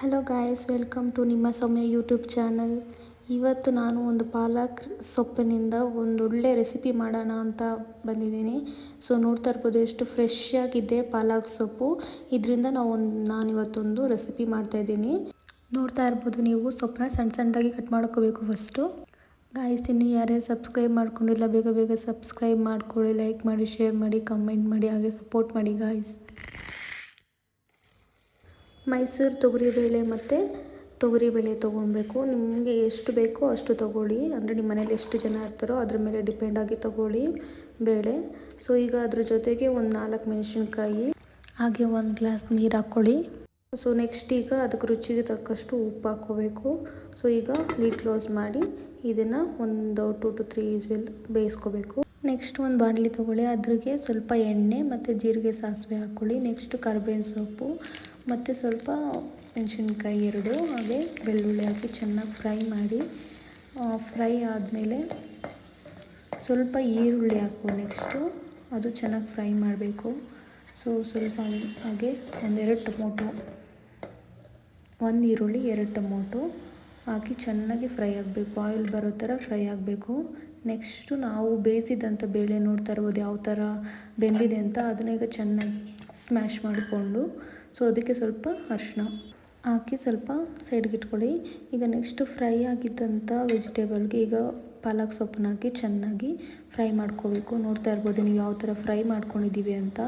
Hello guys welcome to ನಿಮ್ಮ ಸೌಮ್ಯ YouTube channel ಇವತ್ತು ನಾನು ಒಂದು ಪಾಲಕ್ ಸೊಪ್ಪಿನಿಂದ ಒಂದು ಒಳ್ಳೆ ರೆಸಿಪಿ ಮಾಡೋಣ ಅಂತ ಬಂದಿದ್ದೀನಿ. ಸೊ ನೋಡ್ತಾ ಇರ್ಬೋದು, ಎಷ್ಟು ಫ್ರೆಶ್ ಆಗಿದೆ ಪಾಲಕ್ ಸೊಪ್ಪು. ಇದರಿಂದ ನಾವು ಒಂದು ನಾನು ಇವತ್ತೊಂದು ರೆಸಿಪಿ ಮಾಡ್ತಾಯಿದ್ದೀನಿ ನೋಡ್ತಾ ಇರ್ಬೋದು, ನೀವು ಸೊಪ್ಪನ್ನ ಸಣ್ಣ ಸಣ್ಣದಾಗಿ ಕಟ್ ಮಾಡ್ಕೋಬೇಕು ಫಸ್ಟು ಗಾಯ್ಸ್ ಇನ್ನು ಯಾರ್ಯಾರು ಸಬ್ಸ್ಕ್ರೈಬ್ ಮಾಡ್ಕೊಂಡಿಲ್ಲ, ಬೇಗ ಬೇಗ ಸಬ್ಸ್ಕ್ರೈಬ್ ಮಾಡ್ಕೊಳ್ಳಿ ಲೈಕ್ ಮಾಡಿ ಶೇರ್ ಮಾಡಿ ಕಮೆಂಟ್ ಮಾಡಿ, ಹಾಗೆ ಸಪೋರ್ಟ್ ಮಾಡಿ ಗಾಯ್ಸ್ ಮೈಸೂರು ತೊಗರಿಬೇಳೆ ಮತ್ತು ತೊಗರಿಬೇಳೆ ತೊಗೊಳ್ಬೇಕು. ನಿಮಗೆ ಎಷ್ಟು ಬೇಕೋ ಅಷ್ಟು ತೊಗೊಳ್ಳಿ. ಅಂದರೆ ನಿಮ್ಮ ಮನೇಲಿ ಎಷ್ಟು ಜನ ಇರ್ತಾರೋ ಅದ್ರ ಮೇಲೆ ಡಿಪೆಂಡಾಗಿ ತೊಗೊಳ್ಳಿ ಬೇಳೆ. ಸೊ ಈಗ ಅದ್ರ ಜೊತೆಗೆ ಒಂದು ನಾಲ್ಕು ಮೆಣಸಿನ್ಕಾಯಿ, ಹಾಗೆ ಒಂದು ಗ್ಲಾಸ್ ನೀರು ಹಾಕ್ಕೊಳ್ಳಿ ಸೊ ನೆಕ್ಸ್ಟ್ ಈಗ ಅದಕ್ಕೆ ರುಚಿಗೆ ತಕ್ಕಷ್ಟು ಉಪ್ಪು ಹಾಕ್ಕೋಬೇಕು. ಸೊ ಈಗ ನೀರು ಕ್ಲೋಸ್ ಮಾಡಿ ಇದನ್ನು ಒಂದು ಟು ಟು ತ್ರೀ ವಿಸಿಲ್ ಬೇಯಿಸ್ಕೋಬೇಕು. ನೆಕ್ಸ್ಟ್ ಒಂದು ಬಾಣಲಿ ತೊಗೊಳ್ಳಿ. ಅದ್ರಿಗೆ ಸ್ವಲ್ಪ ಎಣ್ಣೆ ಮತ್ತು ಜೀರಿಗೆ ಸಾಸಿವೆ ಹಾಕ್ಕೊಳ್ಳಿ ನೆಕ್ಸ್ಟ್ ಕರ್ಬೇವಿನ ಸೊಪ್ಪು. ಮತ್ತು ಸ್ವಲ್ಪ ಮೆಣಸಿನ್ಕಾಯಿ ಎರಡು, ಹಾಗೆ ಬೆಳ್ಳುಳ್ಳಿ ಹಾಕಿ ಚೆನ್ನಾಗಿ ಫ್ರೈ ಮಾಡಿ ಫ್ರೈ ಆದಮೇಲೆ ಸ್ವಲ್ಪ ಈರುಳ್ಳಿ ಹಾಕು ನೆಕ್ಸ್ಟು. ಅದು ಚೆನ್ನಾಗಿ ಫ್ರೈ ಮಾಡಬೇಕು. ಸೊ, ಸ್ವಲ್ಪ ಹಾಗೆ ಒಂದೆರಡು ಟೊಮೊಟೊ, ಒಂದು ಈರುಳ್ಳಿ, ಎರಡು ಟೊಮೊಟೊ ಹಾಕಿ ಚೆನ್ನಾಗಿ ಫ್ರೈ ಆಗಬೇಕು. ಆಯಿಲ್ ಬರೋ ಥರ ಫ್ರೈ ಆಗಬೇಕು. ನೆಕ್ಸ್ಟು ನಾವು ಬೇಯಿಸಿದಂಥ ಬೇಳೆ ನೋಡ್ತಾ ಇರ್ಬೋದು, ಯಾವ ಥರ ಬೆಂದಿದೆ ಅಂತ ಅದನ್ನ ಈಗ ಚೆನ್ನಾಗಿ ಸ್ಮ್ಯಾಶ್ ಮಾಡಿಕೊಂಡು ಸೊ ಅದಕ್ಕೆ ಸ್ವಲ್ಪ ಅರಿಶಿನ ಹಾಕಿ ಸ್ವಲ್ಪ ಸೈಡ್ಗೆ ಇಟ್ಕೊಳ್ಳಿ. ಈಗ ನೆಕ್ಸ್ಟು ಫ್ರೈ ಆಗಿದ್ದಂಥ ವೆಜಿಟೇಬಲ್ಗೆ ಈಗ ಪಾಲಕ್ ಸೊಪ್ಪನ್ನ ಹಾಕಿ ಚೆನ್ನಾಗಿ ಫ್ರೈ ಮಾಡ್ಕೋಬೇಕು. ನೋಡ್ತಾ ಇರ್ಬೋದು ನೀವು ಯಾವ ಥರ ಫ್ರೈ ಮಾಡ್ಕೊಂಡಿದ್ದೀವಿ ಅಂತ.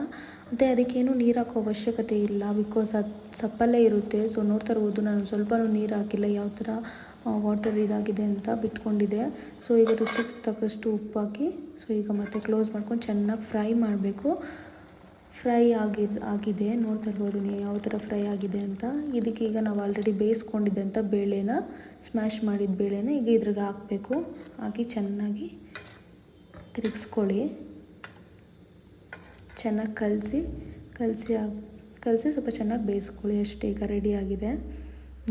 ಮತ್ತು ಅದಕ್ಕೇನು ನೀರು ಹಾಕೋ ಅವಶ್ಯಕತೆ ಇಲ್ಲ ಬಿಕಾಸ್ ಅದು ಸಪ್ಪಲ್ಲೇ ಇರುತ್ತೆ. ಸೊ ನೋಡ್ತಾ ಇರ್ಬೋದು ನಾನು ಸ್ವಲ್ಪನೂ ನೀರು ಹಾಕಿಲ್ಲ. ಯಾವ ಥರ ವಾಟರ್ ಇದಾಗಿದೆ ಅಂತ ಬಿಟ್ಕೊಂಡಿದೆ ಸೊ ಈಗ ರುಚಿಗೆ ತಕ್ಕಷ್ಟು ಉಪ್ಪು ಹಾಕಿ ಸೊ ಈಗ ಮತ್ತೆ ಕ್ಲೋಸ್ ಮಾಡ್ಕೊಂಡು ಚೆನ್ನಾಗಿ ಫ್ರೈ ಮಾಡಬೇಕು. ಫ್ರೈ ಆಗಿ, ಆಗಿದೆ. ನೋಡ್ತಾ ಇರ್ಬೋದು ನೀವು ಯಾವ ಥರ ಫ್ರೈ ಆಗಿದೆ ಅಂತ. ಇದಕ್ಕೆ ಈಗ ನಾವು ಆಲ್ರೆಡಿ ಬೇಯಿಸ್ಕೊಂಡಿದ್ದಂಥ ಬೇಳೆನ ಸ್ಮ್ಯಾಶ್ ಮಾಡಿದ ಬೇಳೆನ ಈಗ ಇದ್ರಿಗೆ ಹಾಕಬೇಕು. ಹಾಕಿ ಚೆನ್ನಾಗಿ ತಿರುಗಿಸ್ಕೊಳ್ಳಿ. ಚೆನ್ನಾಗಿ ಕಲಸಿ ಕಲಸಿ ಕಲಸಿ ಸ್ವಲ್ಪ ಚೆನ್ನಾಗಿ ಬೇಯಿಸ್ಕೊಳ್ಳಿ. ಅಷ್ಟೇ ಈಗ ರೆಡಿ ಆಗಿದೆ.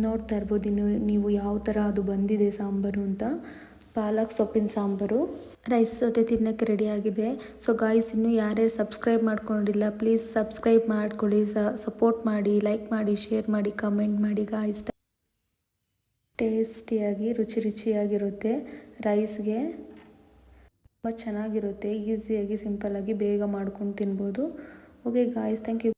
ನೋಡ್ತಾ ಇರ್ಬೋದು ಇನ್ನು ನೀವು ಯಾವ ಥರ ಅದು ಬಂದಿದೆ ಸಾಂಬಾರು ಅಂತ. ಪಾಲಕ್ ಸೊಪ್ಪಿನ ಸಾಂಬಾರು. ರೈಸ್ ಜೊತೆ ತಿನ್ನೋಕ್ಕೆ ರೆಡಿಯಾಗಿದೆ ಸೊ ಗಾಯ್ಸ್ ಇನ್ನೂ ಯಾರ್ಯಾರು ಸಬ್ಸ್ಕ್ರೈಬ್ ಮಾಡ್ಕೊಂಡಿಲ್ಲ ಪ್ಲೀಸ್ ಸಬ್ಸ್ಕ್ರೈಬ್ ಮಾಡ್ಕೊಳ್ಳಿ ಸಪೋರ್ಟ್ ಮಾಡಿ ಲೈಕ್ ಮಾಡಿ ಶೇರ್ ಮಾಡಿ ಕಮೆಂಟ್ ಮಾಡಿ ಗಾಯ್ಸ್ ಟೇಸ್ಟಿಯಾಗಿ ರುಚಿ ರುಚಿಯಾಗಿರುತ್ತೆ. ರೈಸ್ಗೆ ತುಂಬ ಚೆನ್ನಾಗಿರುತ್ತೆ. ಈಸಿಯಾಗಿ ಸಿಂಪಲ್ಲಾಗಿ ಬೇಗ ಮಾಡ್ಕೊಂಡು ತಿನ್ಬೋದು. Okay guys thank you